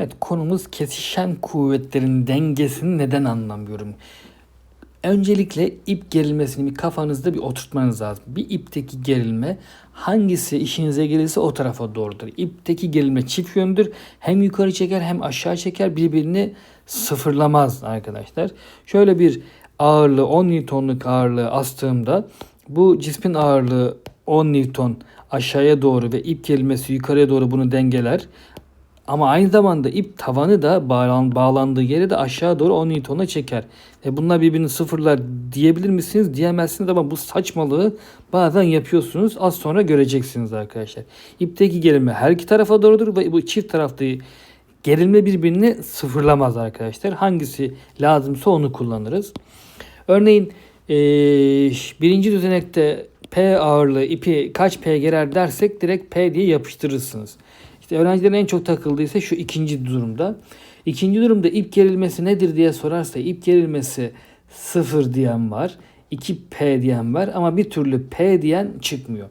Evet konumuz kesişen kuvvetlerin dengesini neden anlamıyorum. Öncelikle ip gerilmesini bir kafanızda bir oturtmanız lazım. Bir ipteki gerilme hangisi işinize gelirse o tarafa doğrudur. İpteki gerilme çift yöndür. Hem yukarı çeker hem aşağı çeker birbirini sıfırlamaz arkadaşlar. Şöyle bir ağırlığı 10 Newton'luk ağırlığı astığımda bu cismin ağırlığı 10 Newton aşağıya doğru ve ip gerilmesi yukarıya doğru bunu dengeler. Ama aynı zamanda ip tavanı da bağlan, bağlandığı yeri de aşağı doğru 10 Newton'a çeker. E bunlar birbirini sıfırlar diyebilir misiniz? Diyemezsiniz ama bu saçmalığı bazen yapıyorsunuz. Az sonra göreceksiniz arkadaşlar. İpteki gerilme her iki tarafa doğrudur ve bu çift tarafta gerilme birbirini sıfırlamaz arkadaşlar. Hangisi lazımsa onu kullanırız. Örneğin ee, birinci düzenekte P ağırlığı ipi kaç P gerer dersek direkt P diye yapıştırırsınız. İşte öğrencilerin en çok takıldığı ise şu ikinci durumda. İkinci durumda ip gerilmesi nedir diye sorarsa ip gerilmesi 0 diyen var. 2P diyen var ama bir türlü P diyen çıkmıyor.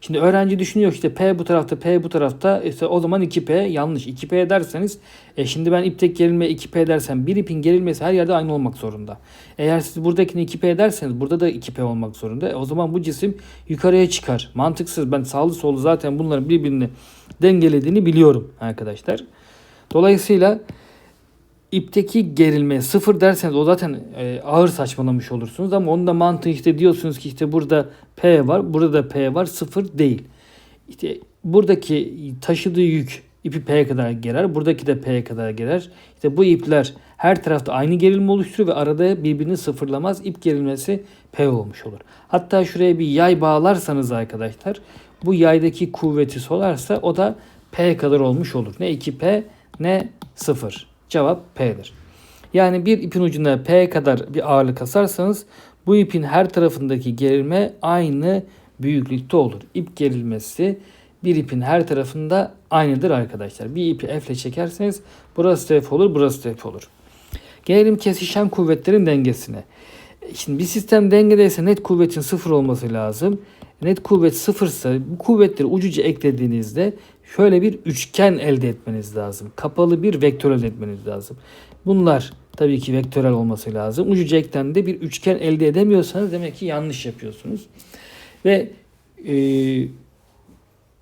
Şimdi öğrenci düşünüyor işte P bu tarafta P bu tarafta işte o zaman 2P yanlış. 2P derseniz e şimdi ben iptek gerilme 2P dersem bir ipin gerilmesi her yerde aynı olmak zorunda. Eğer siz buradakini 2P derseniz burada da 2P olmak zorunda. E o zaman bu cisim yukarıya çıkar. Mantıksız. Ben sağlı solu zaten bunların birbirini dengelediğini biliyorum arkadaşlar. Dolayısıyla ipteki gerilme sıfır derseniz o zaten e, ağır saçmalamış olursunuz ama onun da mantığı işte diyorsunuz ki işte burada P var, burada da P var, sıfır değil. İşte buradaki taşıdığı yük ipi P'ye kadar gelir, buradaki de P'ye kadar gelir. İşte bu ipler her tarafta aynı gerilme oluşturur ve arada birbirini sıfırlamaz. İp gerilmesi P olmuş olur. Hatta şuraya bir yay bağlarsanız arkadaşlar bu yaydaki kuvveti solarsa o da P kadar olmuş olur. Ne 2P ne 0. Cevap P'dir. Yani bir ipin ucunda P kadar bir ağırlık asarsanız bu ipin her tarafındaki gerilme aynı büyüklükte olur. İp gerilmesi bir ipin her tarafında aynıdır arkadaşlar. Bir ipi F ile çekerseniz burası F olur, burası F olur. Gelelim kesişen kuvvetlerin dengesine. Şimdi bir sistem dengedeyse net kuvvetin sıfır olması lazım. Net kuvvet sıfırsa bu kuvvetleri ucuca eklediğinizde şöyle bir üçgen elde etmeniz lazım. Kapalı bir vektör elde etmeniz lazım. Bunlar tabii ki vektörel olması lazım. Ucuca eklemde bir üçgen elde edemiyorsanız demek ki yanlış yapıyorsunuz. Ve e,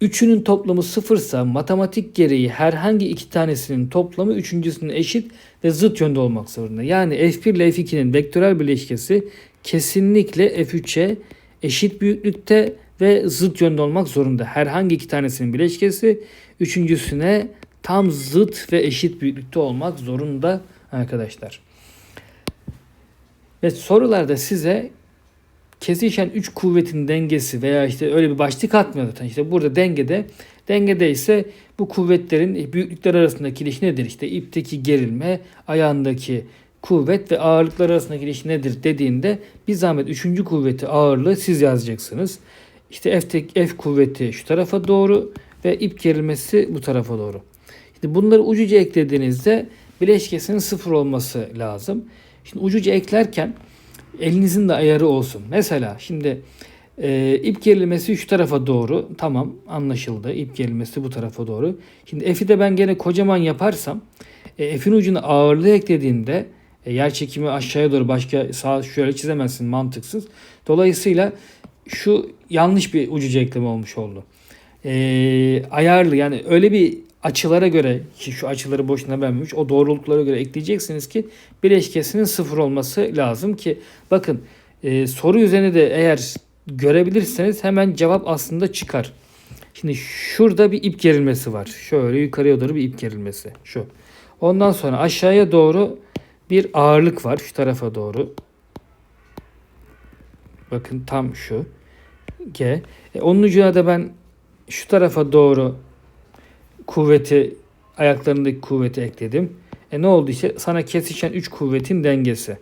üçünün toplamı sıfırsa matematik gereği herhangi iki tanesinin toplamı üçüncüsünün eşit ve zıt yönde olmak zorunda. Yani F1 ile F2'nin vektörel bileşkesi kesinlikle F3'e eşit büyüklükte ve zıt yönde olmak zorunda. Herhangi iki tanesinin bileşkesi üçüncüsüne tam zıt ve eşit büyüklükte olmak zorunda arkadaşlar. Ve sorularda size kesişen üç kuvvetin dengesi veya işte öyle bir başlık atmıyor zaten. İşte burada dengede dengede ise bu kuvvetlerin büyüklükler arasındaki ilişki nedir? İşte ipteki gerilme, ayağındaki kuvvet ve ağırlıklar arasındaki ilişki nedir dediğinde bir zahmet üçüncü kuvveti ağırlığı siz yazacaksınız. İşte F, tek, F kuvveti şu tarafa doğru ve ip gerilmesi bu tarafa doğru. İşte bunları ucuca eklediğinizde bileşkesinin sıfır olması lazım. Şimdi ucuca eklerken elinizin de ayarı olsun. Mesela şimdi e, ip gerilmesi şu tarafa doğru. Tamam anlaşıldı. İp gerilmesi bu tarafa doğru. Şimdi F'i de ben gene kocaman yaparsam e, F'in ucuna ağırlığı eklediğinde e, yer çekimi aşağıya doğru başka sağ şöyle çizemezsin mantıksız. Dolayısıyla şu yanlış bir ucuca ekleme olmuş oldu. E, ayarlı yani öyle bir açılara göre ki şu açıları boşuna vermemiş o doğruluklara göre ekleyeceksiniz ki bileşkesinin sıfır olması lazım ki bakın e, soru üzerine de eğer görebilirseniz hemen cevap aslında çıkar. Şimdi şurada bir ip gerilmesi var. Şöyle yukarıya doğru bir ip gerilmesi. Şu. Ondan sonra aşağıya doğru bir ağırlık var şu tarafa doğru. Bakın tam şu. G. E, onun ucuna da ben şu tarafa doğru kuvveti ayaklarındaki kuvveti ekledim. E ne oldu işte sana kesişen 3 kuvvetin dengesi.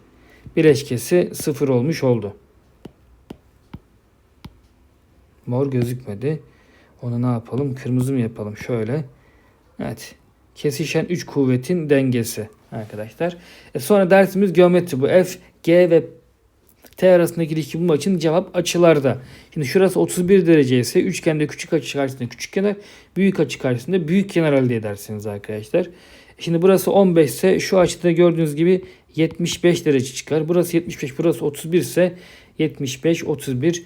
Bileşkesi sıfır olmuş oldu. Mor gözükmedi. Onu ne yapalım? Kırmızı mı yapalım? Şöyle. Evet. Kesişen 3 kuvvetin dengesi arkadaşlar. E sonra dersimiz geometri bu. F, G ve T arasındaki ilişki bulmak için cevap açılarda. Şimdi şurası 31 derece ise üçgende küçük açı karşısında küçük kenar, büyük açı karşısında büyük kenar elde edersiniz arkadaşlar. Şimdi burası 15 ise şu açıda gördüğünüz gibi 75 derece çıkar. Burası 75, burası 31 ise 75, 31.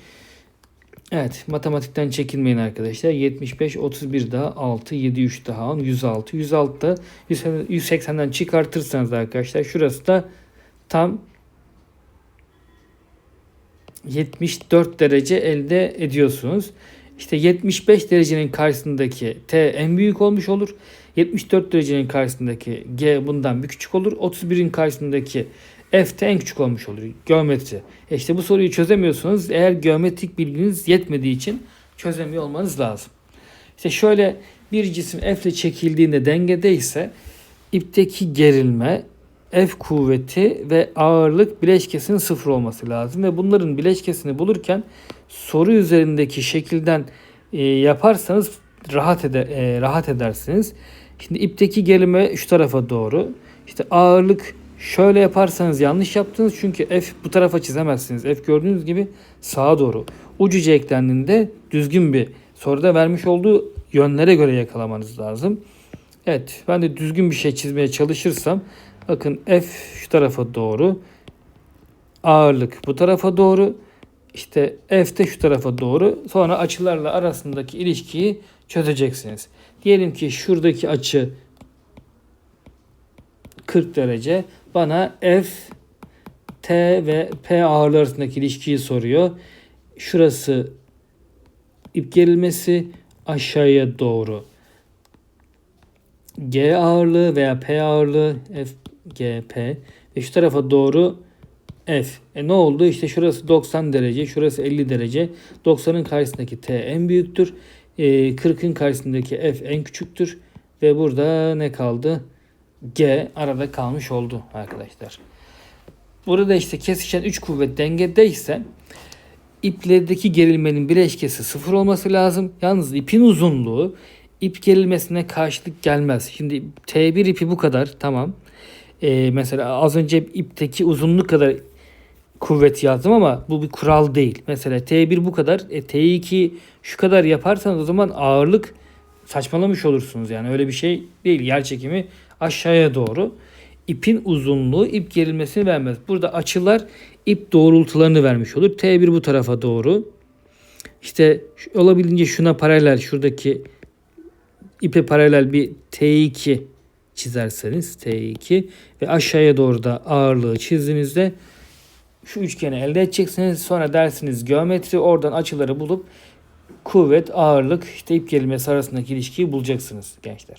Evet matematikten çekinmeyin arkadaşlar. 75, 31 daha 6, 7, 3 daha 10, 106. 106 da 180'den çıkartırsanız arkadaşlar şurası da tam 74 derece elde ediyorsunuz. İşte 75 derecenin karşısındaki T en büyük olmuş olur. 74 derecenin karşısındaki G bundan bir küçük olur. 31'in karşısındaki F de en küçük olmuş olur. Geometri. E işte bu soruyu çözemiyorsunuz. Eğer geometrik bilginiz yetmediği için çözemiyor olmanız lazım. İşte şöyle bir cisim F ile çekildiğinde dengede ise ipteki gerilme, F kuvveti ve ağırlık bileşkesinin sıfır olması lazım. Ve bunların bileşkesini bulurken soru üzerindeki şekilden e, yaparsanız rahat eder, e, rahat edersiniz. Şimdi ipteki gerilme şu tarafa doğru. İşte ağırlık şöyle yaparsanız yanlış yaptınız. Çünkü F bu tarafa çizemezsiniz. F gördüğünüz gibi sağa doğru. Ucuca eklendiğinde düzgün bir soruda vermiş olduğu yönlere göre yakalamanız lazım. Evet ben de düzgün bir şey çizmeye çalışırsam bakın F şu tarafa doğru. Ağırlık bu tarafa doğru. İşte F de şu tarafa doğru. Sonra açılarla arasındaki ilişkiyi çözeceksiniz. Diyelim ki şuradaki açı 40 derece. Bana F, T ve P ağırlığı arasındaki ilişkiyi soruyor. Şurası ip gerilmesi aşağıya doğru. G ağırlığı veya P ağırlığı F, G, P ve şu tarafa doğru F. E ne oldu? İşte şurası 90 derece, şurası 50 derece. 90'ın karşısındaki T en büyüktür. E, 40'ın karşısındaki F en küçüktür. Ve burada ne kaldı? G arada kalmış oldu arkadaşlar. Burada işte kesişen 3 kuvvet dengedeyse iplerdeki gerilmenin bileşkesi sıfır olması lazım. Yalnız ipin uzunluğu ip gerilmesine karşılık gelmez. Şimdi T1 ipi bu kadar tamam. Ee, mesela az önce ipteki uzunluk kadar kuvvet yazdım ama bu bir kural değil. Mesela T1 bu kadar. E, T2 şu kadar yaparsanız o zaman ağırlık saçmalamış olursunuz. Yani öyle bir şey değil. Yer çekimi aşağıya doğru. İpin uzunluğu ip gerilmesini vermez. Burada açılar ip doğrultularını vermiş olur. T1 bu tarafa doğru. İşte olabildiğince şuna paralel şuradaki ipe paralel bir T2 çizerseniz T2 ve aşağıya doğru da ağırlığı çizdiğinizde şu üçgeni elde edeceksiniz. Sonra dersiniz geometri oradan açıları bulup kuvvet, ağırlık, işte ip gerilmesi arasındaki ilişkiyi bulacaksınız gençler.